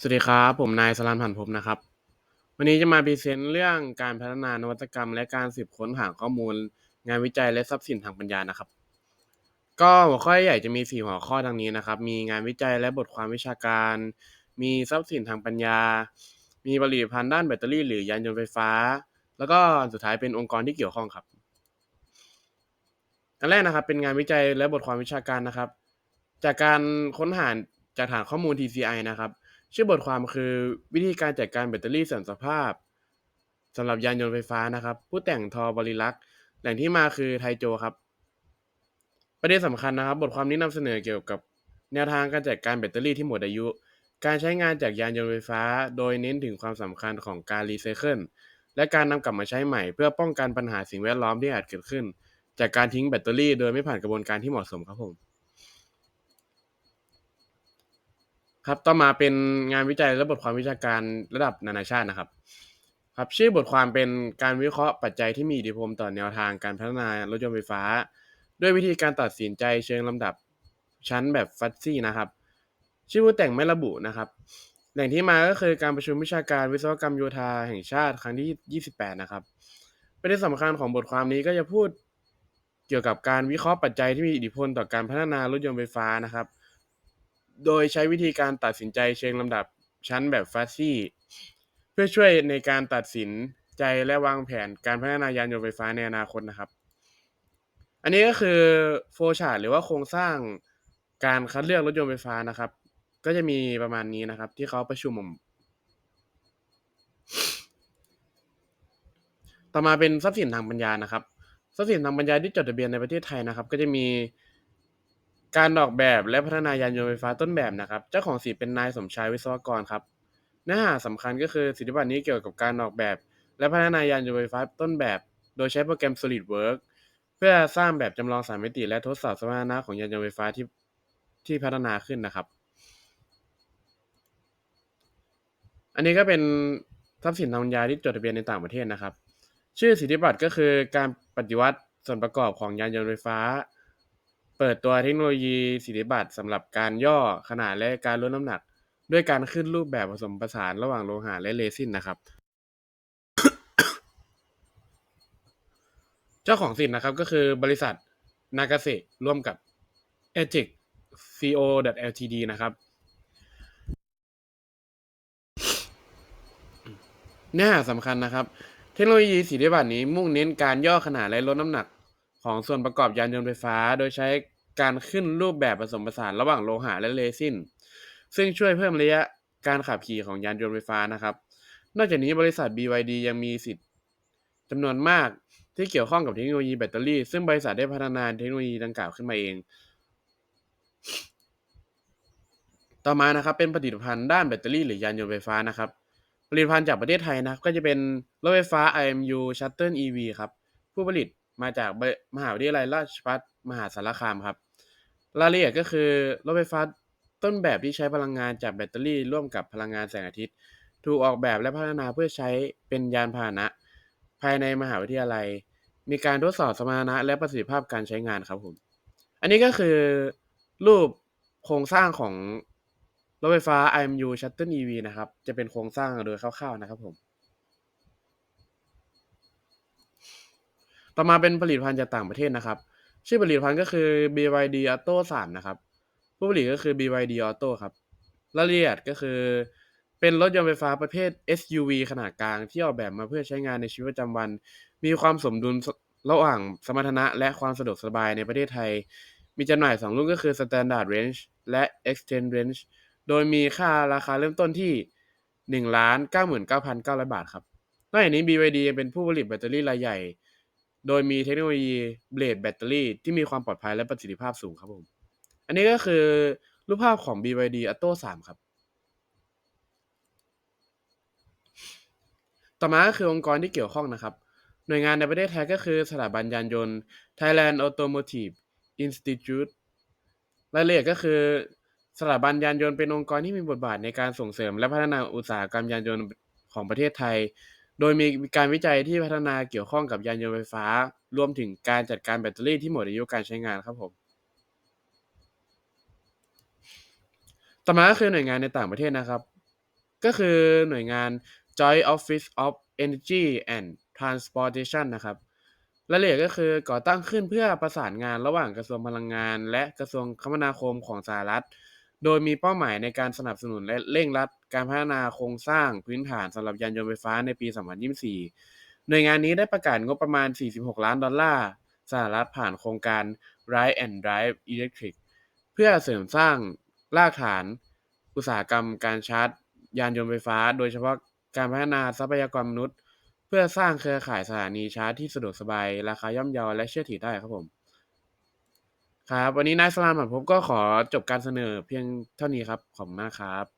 สวัสดีครับ ผมนายสรันผันภพนะครับ วันนี้จะมาพรีเซนต์เรื่องการพัฒนานวัตกรรม และการสืบค้นหาข้อมูล งานวิจัยและทรัพย์สินทางปัญญานะครับ ก็หัวข้อใหญ่จะมี 4 หัวข้อดังนี้นะครับ มีงานวิจัยและบทความวิชาการ มีทรัพย์สินทางปัญญา มีผลิตภัณฑ์ด้านแบตเตอรี่ หรือยานยนต์ไฟฟ้า แล้วก็สุดท้ายเป็นองค์กรที่เกี่ยวข้องครับอันแรกนะครับ เป็นงานวิจัยและบทความวิชาการนะครับ จากการค้นหาจากฐานข้อมูล TCI นะครับ ชื่อบทความคือวิธีการจัดการแบตเตอรี่เสื่อมสภาพสำหรับยานยนต์ไฟฟ้านะครับ ผู้แต่งทอบริลักษ์แหล่งที่มาคือไทโจครับ ประเด็นสำคัญนะครับ บทความนี้นำเสนอเกี่ยวกับแนวทางการจัดการแบตเตอรี่ที่หมดอายุ การใช้งานจากยานยนต์ไฟฟ้า โดยเน้นถึงความสำคัญของการรีไซเคิลและการนำกลับมาใช้ใหม่เพื่อป้องกันปัญหาสิ่งแวดล้อมที่อาจเกิดขึ้น จากการทิ้งแบตเตอรี่โดยไม่ผ่านกระบวนการที่เหมาะสมครับผม ครับต่อมาเป็นงานวิจัยและบทความวิชาการระดับนานาชาตินะครับ ครับชื่อบทความเป็นการวิเคราะห์ปัจจัยที่มีอิทธิพลต่อแนวทางการพัฒนารถยนต์ไฟฟ้า ด้วยวิธีการตัดสินใจเชิงลำดับชั้นแบบฟัซซี่นะครับ ชื่อผู้แต่งไม่ระบุนะครับแหล่งที่มาก็คือการประชุมวิชาการวิศวกรรมโยธาแห่งชาติครั้งที่ 28 นะครับประเด็นสำคัญของบทความนี้ก็จะพูดเกี่ยวกับการวิเคราะห์ปัจจัยที่มีอิทธิพลต่อการพัฒนารถยนต์ไฟฟ้านะครับ โดยใช้วิธีการตัดสินใจเชิงลำดับชั้นแบบฟัซซี่ เพื่อช่วยในการตัดสินใจและวางแผนการพัฒนายานยนต์ไฟฟ้าในอนาคตนะครับ อันนี้ก็คือโฟชาร์หรือว่าโครงสร้างการคัดเลือกรถยนต์ไฟฟ้านะครับ ก็จะมีประมาณนี้นะครับ ที่เขาประชุมต่อมาเป็นทรัพย์สินทางปัญญานะครับ ทรัพย์สินทางปัญญาที่จดทะเบียนในประเทศไทยนะครับ ก็จะมี การออกแบบและพัฒนายานยนต์ไฟฟ้าต้นแบบนะครับ เจ้าของสิทธิ์เป็นนายสมชายวิศวกรครับ เนื้อหาสำคัญก็คือสิทธิบัตรนี้เกี่ยวกับการออกแบบ และพัฒนายานยนต์ไฟฟ้าต้นแบบ โดยใช้โปรแกรม SolidWorks เพื่อสร้างแบบจำลองสามมิติและทดสอบสมรรถนะของยานยนต์ไฟฟ้าที่ที่พัฒนาขึ้นนะครับ อันนี้ก็เป็นทรัพย์สินทางปัญญาที่จดทะเบียนในต่างประเทศนะครับ ชื่อสิทธิบัตรก็คือการปฏิวัติส่วนประกอบของยานยนต์ไฟฟ้า เปิดตัวเทคโนโลยีสิทธิบัตรสำหรับการย่อขนาดและการลดน้ำหนัก ด้วยการขึ้นรูปแบบผสมผสานระหว่างโลหะและเรซินนะครับ เจ้าของสิทธิ์นะครับก็คือบริษัทนากาเซร่วมกับ e g i c Co Ltd นะครับเนื้อหาสำคัญนะครับ เทคโนโลยีสิทธิบัตรนี้มุ่งเน้นการย่อขนาดและลดน้ำหนัก ของส่วนประกอบยานยนต์ไฟฟ้า โดยใช้การขึ้นรูปแบบผสมผสานระหว่างโลหะและเรซิน ซึ่งช่วยเพิ่มระยะการขับขี่ของยานยนต์ไฟฟ้านะครับ นอกจากนี้บริษัท BYD ยังมีสิทธิ์จำนวนมากที่เกี่ยวข้องกับเทคโนโลยีแบตเตอรี่ ซึ่งบริษัทได้พัฒนาเทคโนโลยีดังกล่าวขึ้นมาเอง ต่อมานะครับเป็นผลิตภัณฑ์ด้านแบตเตอรี่หรือยานยนต์ไฟฟ้านะครับ ผลิตภัณฑ์จากประเทศไทยนะครับก็จะเป็นรถไฟฟ้า IMU Shuttle EV ครับ ผู้ผลิต มาจากมหาวิทยาลัยราชภัฏมหาสารคามครับรายละเอียดก็คือรถไฟฟ้าต้นแบบที่ใช้พลังงานจากแบตเตอรี่ร่วมกับพลังงานแสงอาทิตย์ ถูกออกแบบและพัฒนาเพื่อใช้เป็นยานพาหนะ ภายในมหาวิทยาลัย มีการทดสอบสมรรถนะและประสิทธิภาพการใช้งานครับผม อันนี้ก็คือรูปโครงสร้างของรถไฟฟ้า IMU Shuttle EV นะครับ จะเป็นโครงสร้างโดยคร่าวๆนะครับผม ต่อมาเป็นผลิตภัณฑ์จากต่างประเทศนะครับ ชื่อผลิตภัณฑ์ก็คือ BYD Auto 3นะครับ ผู้ผลิตก็คือ BYD Auto ครับรายละเอียดก็คือ เป็นรถยนต์ไฟฟ้าประเภท SUV ขนาดกลางที่ออกแบบมาเพื่อใช้งานในชีวิตประจำวัน มีความสมดุลระหว่างสมรรถนะและความสะดวกสบายในประเทศไทย มีจำหน่าย 2 รุ่นก็คือ Standard Range และ Extend Range โดยมีค่าราคาเริ่มต้นที่ 1,99,900 บาทครับ นอกจากนี้ BYD ยังเป็นผู้ผลิตแบตเตอรี่รายใหญ่ โดยมีเทคโนโลยีเบลดแบตเตอรี่ที่มีความปลอดภัยและประสิทธิภาพสูงครับผม อันนี้ก็คือรูปภาพของ BYD Atto 3 ครับ ต่อมาก็คือองค์กรที่เกี่ยวข้องนะครับ หน่วยงานในประเทศไทยก็คือสถาบันยานยนต์ Thailand Automotive Institute รายละเอียดก็คือสถาบันยานยนต์เป็นองค์กรที่มีบทบาทในการส่งเสริม และพัฒนาอุตสาหกรรมยานยนต์ของประเทศไทย โดยมีการวิจัยที่พัฒนาเกี่ยวข้องกับยานยนต์ไฟฟ้า รวมถึงการจัดการแบตเตอรี่ที่หมดอายุการใช้งานครับผมต่อมาก็คือหน่วยงานในต่างประเทศนะครับ ก็คือหน่วยงาน Joint Office of Energy and Transportation นะครับรายละเอียดก็คือก่อตั้งขึ้นเพื่อประสานงานระหว่างกระทรวงพลังงาน และกระทรวงคมนาคมของสหรัฐ โดยมีเป้าหมายในการสนับสนุนและเร่งรัดการพัฒนาโครงสร้างพื้นฐานสำหรับยานยนต์ไฟฟ้าในปี 2024 หน่วยงานนี้ได้ประกาศงบประมาณ 46 ล้านดอลลาร์สหรัฐผ่านโครงการ Ride and Drive Electric เพื่อเสริมสร้างรากฐานอุตสาหกรรมการชาร์จ ยานยนต์ไฟฟ้า โดยเฉพาะการพัฒนาทรัพยากรมนุษย์ เพื่อสร้างเครือข่ายสถานีชาร์จที่สะดวกสบาย ราคาย่อมเยาและเชื่อถือได้ครับผม ครับ วันนี้นายสลามผมก็ขอจบการเสนอเพียงเท่านี้ครับ ขอบคุณมากครับ